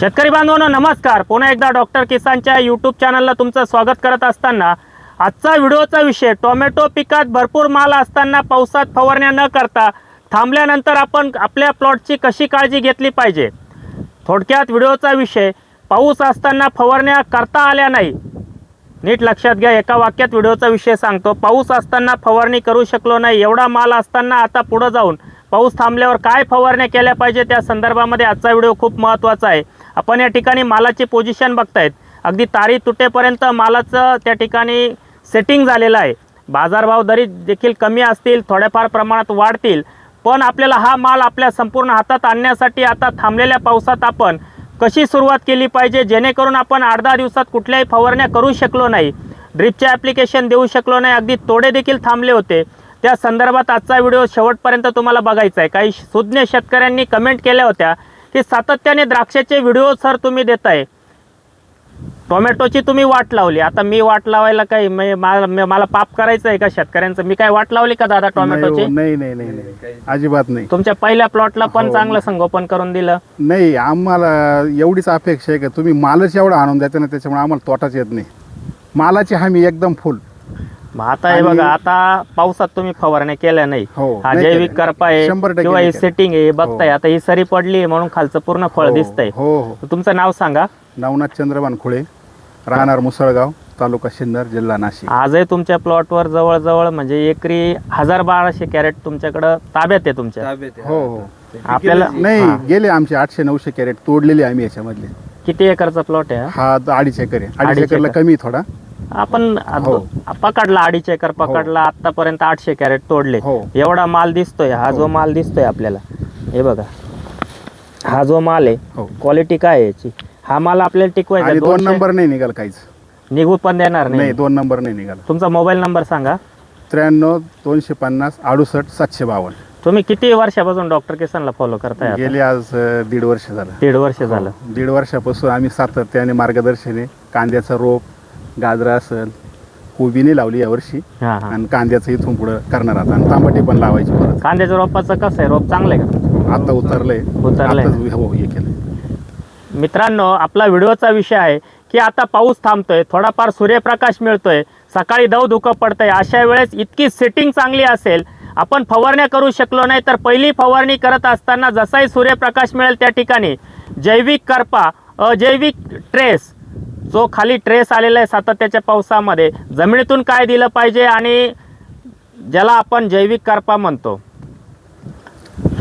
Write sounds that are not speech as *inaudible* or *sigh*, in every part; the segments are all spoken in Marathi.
शेतकरी बांधवांनो नमस्कार. पुन्हा एकदा डॉक्टर किसानच्या यूट्यूब चॅनलला तुमचं स्वागत करत असताना आजचा व्हिडिओचा विषय टोमॅटो पिकात भरपूर माल असताना पावसात फवारण्या न करता थांबल्यानंतर आपण आपल्या प्लॉटची कशी काळजी घेतली पाहिजे? थोडक्यात व्हिडिओचा विषय पाऊस असताना फवारण्या करता आल्या नाही. नीट लक्षात घ्या एका वाक्यात व्हिडिओचा विषय सांगतो पाऊस असताना फवारणी करू शकलो नाही एवढा माल असताना आता पुढं जाऊन पाऊस थांबल्यावर काय फवारण्या केल्या पाहिजे? त्या संदर्भामध्ये आजचा व्हिडिओ खूप महत्त्वाचा आहे. आपण या ठिकाणी मालाची पोझिशन बघतायत. अगदी तारी तुटेपर्यंत मालाचं त्या ठिकाणी सेटिंग झालेलं आहे. बाजारभाव दरी देखील कमी असतील थोड्याफार प्रमाणात वाढतील. पण आपल्याला हा माल आपल्या संपूर्ण हातात आणण्यासाठी आता थांबलेल्या पावसात आपण कशी सुरुवात केली पाहिजे जेणेकरून आपण आठ दहा दिवसात कुठल्याही फवारण्या करू शकलो नाही ड्रिपचे ॲप्लिकेशन देऊ शकलो नाही अगदी तोडे देखील थांबले होते. त्या संदर्भात आजचा व्हिडिओ शेवटपर्यंत तुम्हाला बघायचा आहे. काही सुज्ञ शेतकऱ्यांनी कमेंट केल्या होत्या. की सातत्याने द्राक्षाचे व्हिडिओ सर तुम्ही देताय. टोमॅटोची तुम्ही वाट लावली. आता मी वाट लावायला काही मला पाप करायचं आहे का शेतकऱ्यांचं? मी काय वाट लावली का दादा टोमॅटोची नाही हो, नाही नाही नाही नाही. अजिबात नाही. तुमच्या पहिल्या प्लॉटला पण हो. चांगलं संगोपन करून दिलं. नाही आम्हाला एवढीच अपेक्षा आहे का? तुम्ही मालच एवढा आणून द्यायचा ना त्याच्यामुळे आम्हाला तोटाच येत नाही. मालाची हमी एकदम फुल मग आता हे आणि- बघा आता पावसात तुम्ही फवारण्या केल्या नाही. हो, हा नाही जैविक केल्या. करपा आहे शंभर टक्के किंवा नाही हे केल्या. सेटिंग आहे हे बघताय. हो. आता ही सरी पडली आहे म्हणून खालचं पूर्ण फळ हो, दिसतंय. हो हो. तर तुमचं नाव सांगा. नवनाथ चंद्रबान खुळे राहणार मुसळगाव तालुका सिन्नर जिल्हा नाशिक. आजही तुमच्या प्लॉटवर जवळजवळ म्हणजे एकरी हजार बाराशे कॅरेट तुमच्याकडं ताब्यात आहे तुमच्या. हो हो. आपल्याला नाही. गेले आमचे आठशे नऊशे कॅरेट तोडलेले आम्ही याच्यामधले. किती एकरचा प्लॉट आहे? हा? हा द- अडीच एकर आहे. अडीच अडीच एकरला एकर. कमी थोडा. आपण आ- हो. पकडला अडीच एकर पकडला आतापर्यंत आठशे कॅरेट तोडले हो. एवढा माल दिसतोय हा हो. जो माल दिसतोय आपल्याला हे बघा हा जो माल आहे हो क्वालिटी काय आहे याची हा माल आपल्याला टिकवायचा आणि. दोन नंबर नाही निघाल काहीच निघू पण देणार नाही नाही दोन नंबर नाही निघाला तुमचा मोबाईल नंबर सांगा त्र्याण्णव दोनशे पन्नास अडुसष्ट सातशे बावन्न तुम्ही किती वर्षापासून डॉक्टर किसनला फॉलो करताय आता? गेले आज अ, दीड वर्ष झालं दीड वर्ष झालं हो. दीड वर्षापासून आम्ही सातत्याने मार्गदर्शन कांद्याचं रोप गाजरा असेल कोबी नाही लावली यावर्षी हा हा. आणि कांद्याचं इथून पुढं करणार आता. आणि तांबटी पण लावायची परत. कांद्याच्या रोपाचं कसं आहे? रोप चांगलं आहे का? आता उतरलंय. उतरलंय. आताच हो हे केलं मित्रांनो आपला व्हिडिओचा विषय आहे की आता पाऊस थांबतोय थोडाफार सूर्यप्रकाश मिळतोय सकाळी दव धुकं पडतंय अशा वेळेस इतकी सेटिंग चांगली असेल आपण फवारण्या करू शकलो नाही तर पहिली फवारणी करत असताना जसाही सूर्यप्रकाश मिळेल त्या ठिकाणी. जैविक करपा अजैविक ट्रेस जो खाली ट्रेस आलेला आहे सातत्याच्या पावसामध्ये जमिनीतून काय दिलं पाहिजे आणि ज्याला आपण जैविक करपा म्हणतो.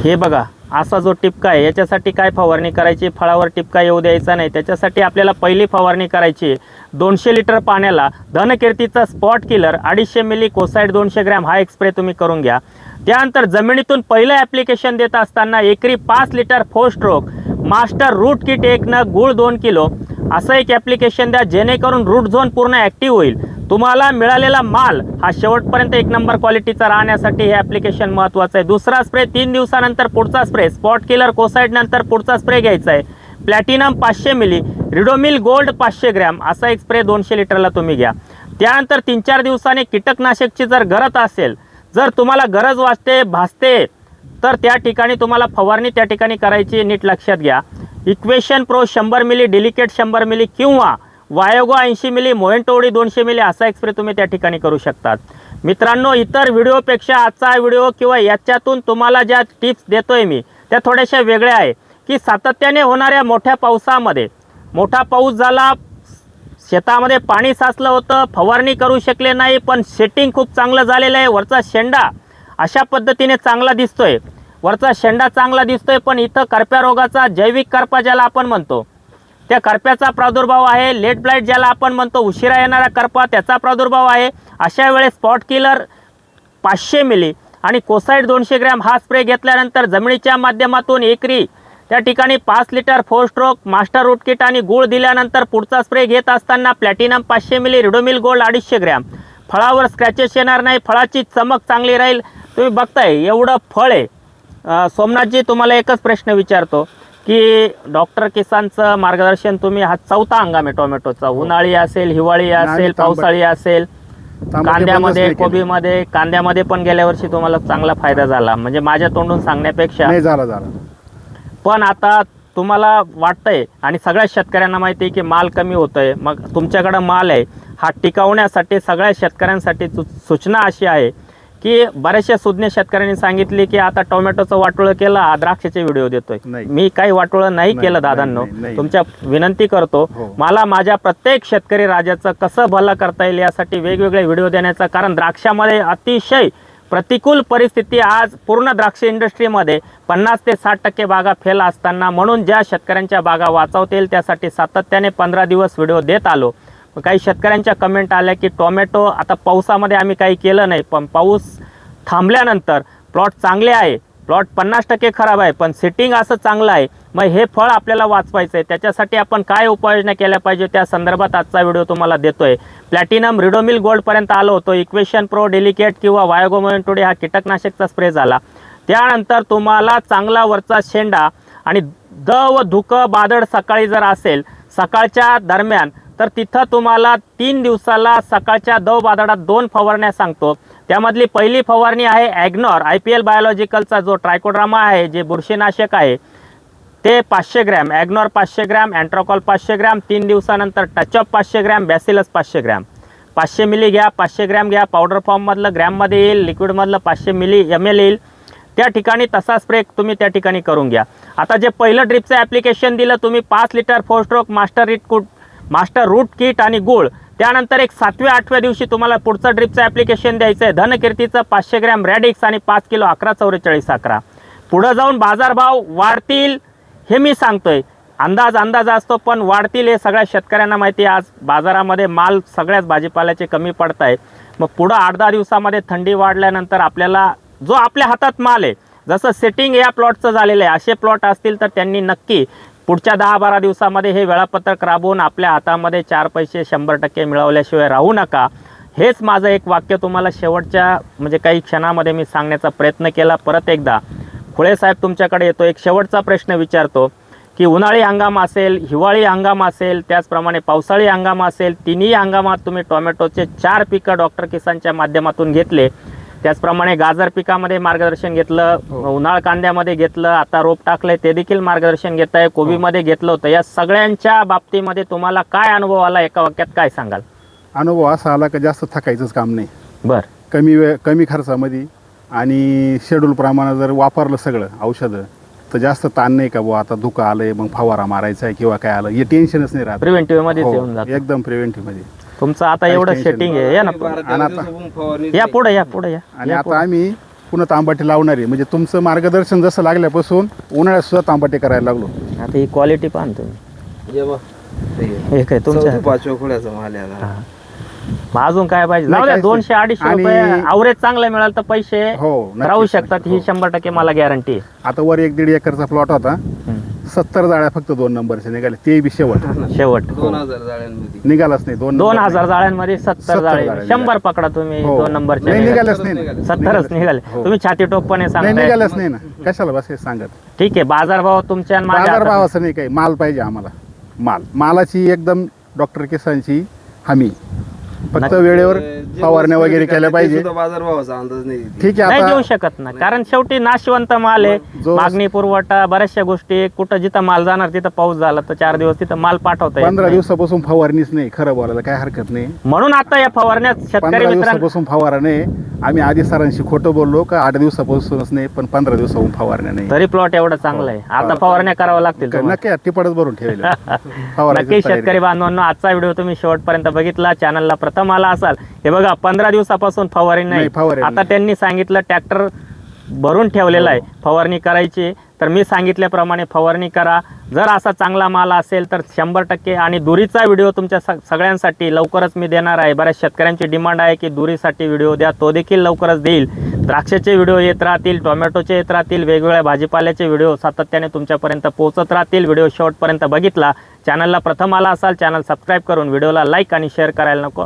हे बघा असा जो टिपका आहे याच्यासाठी काय फवारणी करायची? फळावर टिपका येऊ द्यायचा नाही. त्याच्यासाठी आपल्याला पहिली फवारणी करायची दोनशे लिटर पाण्याला धनकीर्तीचा स्पॉट किलर अडीचशे मिली कोसाईड दोनशे ग्रॅम हा एक स्प्रे तुम्ही करून घ्या. त्यानंतर जमिनीतून पहिलं ॲप्लिकेशन देत असताना एकरी पाच litre four stroke master root kit एक न गुळ दोन किलो असं एक ॲप्लिकेशन द्या जेणेकरून रूट झोन पूर्ण ॲक्टिव्ह होईल. तुम्हाला मिळालेला माल हा शेवटपर्यंत एक नंबर क्वालिटीचा राहण्यासाठी हे ॲप्लिकेशन महत्त्वाचं आहे. दुसरा स्प्रे तीन दिवसानंतर पुढचा स्प्रे स्पॉट किलर कोसाईडनंतर पुढचा स्प्रे घ्यायचा आहे. प्लॅटिनम पाचशे मिली रिडोमिल गोल्ड पाचशे ग्रॅम असा एक स्प्रे दोनशे लिटरला तुम्ही घ्या. त्यानंतर तीन चार दिवसांनी कीटकनाशकची जर गरज असेल जर तुम्हाला गरज वाचते भासते तर त्या ठिकाणी तुम्हाला फवारणी त्या ठिकाणी करायची नीट लक्षात घ्या. इक्वेशन प्रो शंभर मिली डेलिकेट शंभर मिली किंवा वायोगो ऐंशी मिली मोहेंटोडी दोनशे मिली असा एक्सप्रे तुम्ही त्या ठिकाणी करू शकतात. मित्रांनो इतर व्हिडिओपेक्षा आजचा व्हिडिओ किंवा याच्यातून तुम्हाला ज्या टिप्स देतोय मी त्या थोड्याशा वेगळ्या आहे. की सातत्याने होणाऱ्या मोठ्या पावसामध्ये मोठा पाऊस झाला शेतामध्ये पाणी साचलं होतं फवारणी करू शकले नाही पण सेटिंग खूप चांगलं झालेलं आहे वरचा शेंडा अशा पद्धतीने चांगला दिसतोय. वरचा शेंडा चांगला दिसतोय पण इथं करप्या रोगाचा जैविक करपा ज्याला आपण म्हणतो त्या करप्याचा प्रादुर्भाव आहे. लेट ब्लाईट ज्याला आपण म्हणतो उशिरा येणारा करपा त्याचा प्रादुर्भाव आहे. अशा वेळेस स्पॉट किलर पाचशे मिली. आणि कोसाईड दोनशे ग्रॅम हा स्प्रे घेतल्यानंतर जमिनीच्या माध्यमातून एकरी त्या ठिकाणी पाच litre four stroke master root kit आणि गूळ दिल्यानंतर पुढचा स्प्रे घेत असताना प्लॅटिनम पाचशे मिली रिडोमिल गोल्ड अडीचशे ग्रॅम. फळावर स्क्रॅचेस येणार नाही. फळाची चमक चांगली राहील. तुम्ही बघताय एवढं फळ आहे. सोमनाथजी तुम्हाला एकच प्रश्न विचारतो की डॉक्टर किसानचं मार्गदर्शन तुम्ही हा चौथा हंगाम आहे टोमॅटोचा. उन्हाळी असेल हिवाळी असेल. पावसाळी असेल कांद्यामध्ये. कोबीमध्ये कांद्यामध्ये पण गेल्या वर्षी तुम्हाला चांगला फायदा झाला. म्हणजे माझ्या तोंडून सांगण्यापेक्षा नाही झाला झाला. पण आता तुम्हाला वाटतंय आणि सगळ्या शेतकऱ्यांना माहिती आहे की माल कमी होतोय. मग तुमच्याकडं माल आहे. हा टिकवण्यासाठी सगळ्या शेतकऱ्यांसाठी सूचना अशी आहे की बऱ्याचशा सुज्ञ शेतकऱ्यांनी सांगितले की आता टोमॅटोचं वाटोळं केलं हा द्राक्षाचे व्हिडिओ देतोय नाही. मी काही वाटोळं नाही केलं दादांनो नाही, नाही. तुमच्या विनंती करतो हो. मला माझ्या प्रत्येक शेतकरी राजाचं कसं भलं करता येईल यासाठी वेगवेगळे व्हिडिओ देण्याचं कारण द्राक्षामध्ये अतिशय प्रतिकूल परिस्थिती आज पूर्ण द्राक्ष इंडस्ट्रीमध्ये पन्नास ते साठ टक्के बागा फेल असताना म्हणून ज्या शेतकऱ्यांच्या बागा वाचवता येईल त्यासाठी सातत्याने पंधरा दिवस व्हिडिओ देत आलो काही शेतकऱ्यांच्या कमेंट आल्या की टोमॅटो आता पावसामध्ये आम्ही काही केलं नाही. पण पाऊस थांबल्यानंतर प्लॉट चांगले आहे. प्लॉट पन्नास टक्के खराब आहे. पण सिटिंग असं चांगलं आहे. मग हे फळ आपल्याला वाचवायचं आहे. त्याच्यासाठी आपण काय उपाययोजना केल्या पाहिजे? त्या संदर्भात आजचा व्हिडिओ तुम्हाला देतोय. प्लॅटिनम रिडोमिल गोल्डपर्यंत आलो होतो. इक्वेशन प्रो डेलिकेट किंवा वायोगोमोन टुडे हा कीटकनाशकचा स्प्रे झाला. त्यानंतर तुम्हाला चांगला वरचा शेंडा आणि द व धुकं बादड सकाळी जर असेल सकाळच्या दरम्यान तर तिथं तुम्हाला तीन दिवसाला सकाळच्या दव बाजारात दोन फवारण्या सांगतो. त्यामधली पहिली फवारणी आहे ॲग्नॉर आय पी एल बायोलॉजिकलचा जो ट्रायकोड्रामा आहे जे बुरशीनाशक आहे ते पाचशे ग्रॅम ॲग्नॉर पाचशे ग्रॅम अँट्रोकॉल पाचशे ग्रॅम तीन दिवसानंतर टचअप पाचशे ग्रॅम बॅसिलस पाचशे ग्रॅम. पाचशे मिली घ्या पाचशे ग्रॅम घ्या पावडर फॉर्ममधलं ग्रॅममध्ये येईल लिक्विडमधलं पाचशे मिली एम एल येईल. त्या ठिकाणी तसा स्प्रे तुम्ही त्या ठिकाणी करून घ्या. आता जे पहिलं ड्रिपचं ॲप्लिकेशन दिलं तुम्ही पाच लिटर फोर स्ट्रोक मास्टर रिट कुट मास्टर रूट किट आणि गुळ. त्यानंतर एक सातव्या आठव्या दिवशी तुम्हाला पुढचं ड्रिपचं ॲप्लिकेशन द्यायचं आहे. धनकीर्तीचं पाचशे ग्रॅम रॅडिक्स आणि पाच किलो अकरा चौवेचाळीस अकरा. पुढं जाऊन बाजारभाव वाढतील हे मी सांगतोय. अंदाज अंदाज असतो पण वाढतील हे सगळ्या शेतकऱ्यांना माहिती आहे. आज बाजारामध्ये माल सगळ्याच भाजीपाल्याचे कमी पडत आहे मग पुढं आठ दहा दिवसामध्ये थंडी वाढल्यानंतर आपल्याला जो आपल्या हातात माल आहे जसं सेटिंग या प्लॉटचं झालेलं आहे असे प्लॉट असतील तर त्यांनी नक्की पुढच्या दहा बारा दिवसामध्ये हे वेळापत्रक राबवून आपल्या हातामध्ये चार पैसे शंभर टक्के मिळवल्याशिवाय राहू नका. हेच माझं एक वाक्य तुम्हाला शेवटच्या म्हणजे काही क्षणामध्ये मी सांगण्याचा प्रयत्न केला. परत एकदा खुळे साहेब तुमच्याकडे येतो. एक शेवटचा प्रश्न विचारतो की उन्हाळी हंगाम असेल हिवाळी हंगाम असेल त्याचप्रमाणे पावसाळी हंगाम असेल तिन्ही हंगामात तुम्ही टोमॅटोचे चार पिकं डॉक्टर किसानच्या माध्यमातून घेतले. त्याचप्रमाणे गाजर पिकामध्ये मार्गदर्शन घेतलं हो. उन्हाळ कांद्यामध्ये घेतलं आता रोप टाकलंय ते देखील मार्गदर्शन घेत आहे. कोबीमध्ये घेतलं होतं. या सगळ्यांच्या बाबतीमध्ये तुम्हाला काय अनुभव आला एका वाक्यात काय सांगाल? अनुभव असा आला का जास्त थकायचंच काम नाही. बर. कमी वेळ कमी खर्चामध्ये आणि शेड्यूल प्रमाणे जर वापरलं सगळं औषधं तर जास्त ताण नाही का बुवा आता धुकं आलंय मग फवारा मारायचा आहे किंवा काय आलं हे टेन्शनच नाही राहत. प्रिव्हेंटिव्हमध्ये हो, जातं. एकदम प्रिव्हेंटिव्हमध्ये. तुमचं आता एवढं सेटिंग आहे या ना आणि आता- या पुढे या पुढे या आणि या आता. आम्ही पुन्हा तांबाटी लावणार आहे म्हणजे तुमचं मार्गदर्शन जसं लागल्यापासून उन्हाळ्यात सुद्धा तांबाटी करायला लागलो आता ही क्वालिटी पाहा ना तुम्ही हे काय तुमच्या हातात. पाचव्या खोड्याचा माल आहे आता. हा. मग अजून काय पाहिजे जाऊ द्या दोनशे. अडीचशे आणि- रुपये अवरेज चांगलं मिळालं तर पैसे हो नक्कीच, राहू शकतात. ही हो. शंभर टक्के मला गॅरंटी आहे आता वर एक दीड एकरचा प्लॉट होता सत्तर जाळ्या फक्त दोन नंबरचे निघाले. ते बी शेवट. शेवट. दोन हजार जाळ्यांमध्ये. निघालाच नाही दोन दोन हजार. जाळ्यांमध्ये सत्तर जाळे. शंभर पकडा तुम्ही हो. दोन नंबरचे नाही निघाले. निघालच नाही. सत्तरच निघाले. हो. तुम्ही छाती टोकपणे नाही सांगताय. निघालच नाही ना. कशाला बस हे सांगत? ठीक आहे बाजारभाव तुमच्या आणि माझ्या बाजार हातात. भावाचं नाही काही. माल पाहिजे आम्हाला. माल. मालाची एकदम डॉक्टर किसानची हमी. फक्त नक्की. वेळेवर फवारण्या वगैरे केल्या ते पाहिजे. सुद्धा बाजार भावाचा अंदाज नाही. ठीक आहे नाही आता देऊ शकत ना. कारण शेवटी नाशवंत माल आहे. मागणी पुरवठा बऱ्याचशा गोष्टी कुठं जिथं माल जाणार तिथं पाऊस झाला तर चार दिवस तिथं माल पाठवता येत पंधरा नाही. दिवसापासून फवारणीच नाही खरं बोलायला काय हरकत नाही. म्हणून आता या फवारण्यात शेतकरी पंधरा मित्रांनो दिवसापासून फवारा नाही. आम्ही आधी सरांशी खोटं बोललो का आठ दिवसापासूनच नाही पण पंधरा दिवसापासून फवारण्या नाही. तरी प्लॉट एवढं चांगलं आहे. आता. फवारण्या कराव्या लागतील तुम्हाला. नक्की टिपडच भरून ठेवले *laughs* नक्की शेतकरी बांधवांनो आजचा व्हिडिओ तुम्ही शेवटपर्यंत बघितला. चॅनलला प्रथम आला असाल हे बघा पंधरा दिवसापासून फवारणी नाही नाही, फवारणी आता नाही. त्यांनी सांगितलं ट्रॅक्टर भरून ठेवलेला आहे फवारणी करायची. तर मी सांगितल्याप्रमाणे फवारणी करा. जर असा चांगला माल असेल तर शंभर टक्के. आणि दुरीचा व्हिडिओ तुमच्या स- सगळ्यांसाठी लवकरच मी देणार आहे. बऱ्याच शेतकऱ्यांची डिमांड आहे की दुरीसाठी व्हिडिओ द्या तो देखील लवकरच देईल. द्राक्षाचे व्हिडिओ येत राहतील टोमॅटोचे येत राहतील वेगवेगळ्या भाजीपाल्याचे व्हिडिओ सातत्याने तुमच्यापर्यंत पोहोचत राहतील. व्हिडिओ शेवटपर्यंत बघितला. चॅनलला प्रथम आला असाल चॅनल सबस्क्राईब करून व्हिडिओला लाईक आणि शेअर करायला नको.